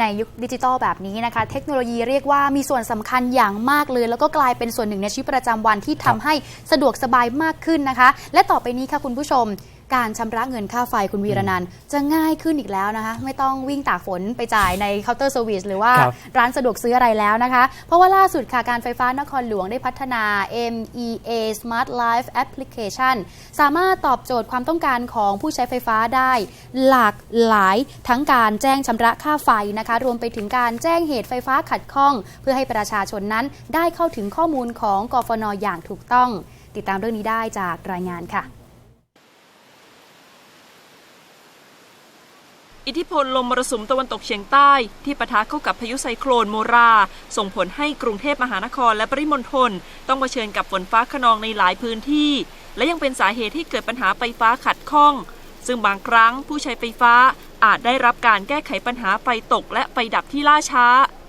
ในยุคดิจิทัลแบบนี้นะคะ เทคโนโลยีเรียกว่ามีส่วนสำคัญอย่างมากเลย แล้วก็กลายเป็นส่วนหนึ่งในชีวิตประจำวันที่ทำให้สะดวกสบายมากขึ้นนะคะ และต่อไปนี้ค่ะคุณผู้ชม การชำระเงินค่าไฟคุณวีรนันท์จะง่ายขึ้นอีกแล้วนะคะ ไม่ต้องวิ่งตากฝนไปจ่ายในเคาน์เตอร์เซอร์วิสหรือว่าครับร้านสะดวกซื้ออะไรแล้วนะคะ เพราะว่าล่าสุดค่ะ การไฟฟ้านครหลวงได้พัฒนา MEA Smart Life Application สามารถตอบโจทย์ความต้องการของผู้ใช้ไฟฟ้าได้ หลากหลายทั้งการแจ้งชำระค่าไฟนะคะ รวมไปถึงการแจ้งเหตุไฟฟ้าขัดข้อง เพื่อให้ประชาชนนั้นได้เข้าถึงข้อมูลของกฟนอย่างถูกต้อง ติดตามเรื่องนี้ได้จากรายงานค่ะ อิทธิพลลมมรสุมตะวันตกเฉียงใต้ ที่ปะทะเข้ากับพายุไซโครนโมรา ส่งผลให้กรุงเทพมหานครและปริมณฑลต้องเผชิญกับฝนฟ้าขนองในหลายพื้นที่ และยังเป็นสาเหตุให้เกิดปัญหาไฟฟ้าขัดข้อง ซึ่งบางครั้งผู้ใช้ไฟฟ้าอาจได้รับการแก้ไขปัญหาไฟตกและไฟดับที่ล่าช้า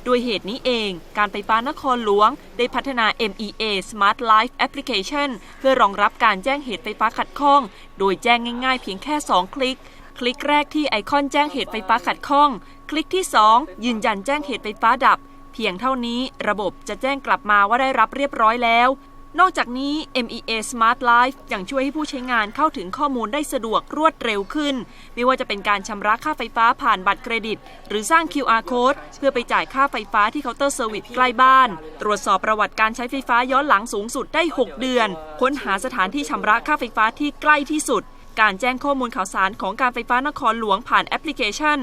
ด้วยเหตุนี้เอง การไฟฟ้านครหลวง ได้พัฒนา MEA Smart Life Application เพื่อรองรับการแจ้งเหตุไฟฟ้าขัดข้อง โดยแจ้งง่ายๆ เพียงแค่ 2 คลิก คลิกแรกที่ไอคอนแจ้งเหตุไฟฟ้าขัดข้อง คลิกที่ 2 ยืนยันแจ้งเหตุไฟฟ้าดับ เพียงเท่านี้ระบบจะแจ้งกลับมาว่าได้รับเรียบร้อยแล้ว นอกจากนี้ MEA Smart Life ยังช่วยให้ผู้ใช้งานเข้าถึงข้อมูลได้สะดวกรวดเร็วขึ้น ไม่ว่าจะเป็นการชำระค่าไฟฟ้าผ่านบัตรเครดิต หรือสร้าง QR code เพื่อไปจ่ายค่าไฟฟ้าที่เคาน์เตอร์เซอร์วิสใกล้บ้าน ตรวจสอบประวัติการใช้ไฟฟ้าย้อนหลังสูงสุดได้ 6 เดือน ค้นหาสถานที่ชำระค่าไฟฟ้าที่ใกล้ที่สุด การแจ้งข้อมูลข่าวสารของการไฟฟ้านครหลวงผ่านแอปพลิเคชัน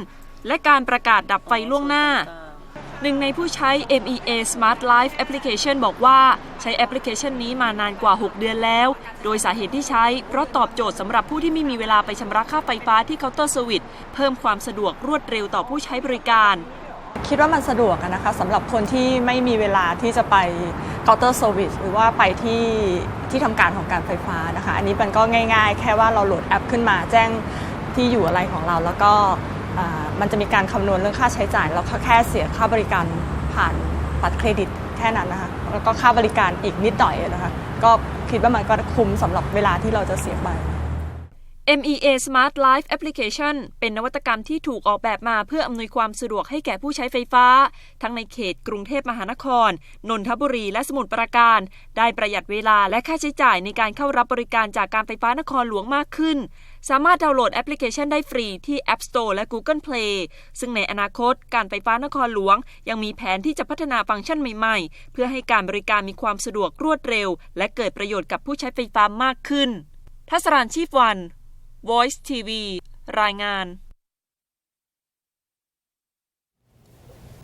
และการประกาศดับไฟล่วงหน้าหนึ่งในผู้ใช้ MEA Smart Life Application บอกว่าใช้แอปพลิเคชันนี้มานานกว่า 6 เดือนแล้ว โดยสาเหตุที่ใช้ เพราะตอบโจทย์สำหรับผู้ที่ไม่มีเวลาไปชำระค่าไฟฟ้าที่เคาน์เตอร์เซอร์วิสเพิ่มความสะดวกรวดเร็วต่อผู้ใช้บริการ คิดว่ามันสะดวกนะคะสำหรับคนที่ไม่มีเวลาที่จะไปเคาน์เตอร์เซอร์วิสหรือว่าไปที่ที่ทำการของการไฟฟ้านะคะ อันนี้มันก็ง่าย ๆ แค่ว่าเราโหลดแอปขึ้นมาแจ้งที่อยู่อะไรของเรา แล้วก็มันจะมีการคำนวณเรื่องค่าใช้จ่าย แล้วก็แค่เสียค่าบริการผ่านบัตรเครดิตแค่นั้นนะคะแล้วก็ค่าบริการอีกนิดหน่อยนะคะก็คิดว่ามันก็คุ้มสำหรับเวลาที่เราจะเสียไป MEA Smart Life Application เป็นนวัตกรรมที่ถูกออกแบบมาเพื่ออำนวยความสะดวกให้แก่ผู้ใช้ไฟฟ้า ทั้งในเขตกรุงเทพมหานคร นนทบุรี และสมุทรปราการ ได้ประหยัดเวลาและค่าใช้จ่ายในการเข้ารับบริการจากการไฟฟ้านครหลวงมากขึ้น สามารถดาวน์โหลดแอปพลิเคชันได้ฟรีที่ App Store และ Google Play ซึ่งในอนาคต การไฟฟ้านครหลวง ยังมีแผนที่จะพัฒนาฟังก์ชันใหม่ๆ เพื่อให้การบริการมีความสะดวกรวดเร็ว และเกิดประโยชน์กับผู้ใช้ไฟฟ้ามากขึ้นทัศรานชีพวัน Voice TV รายงาน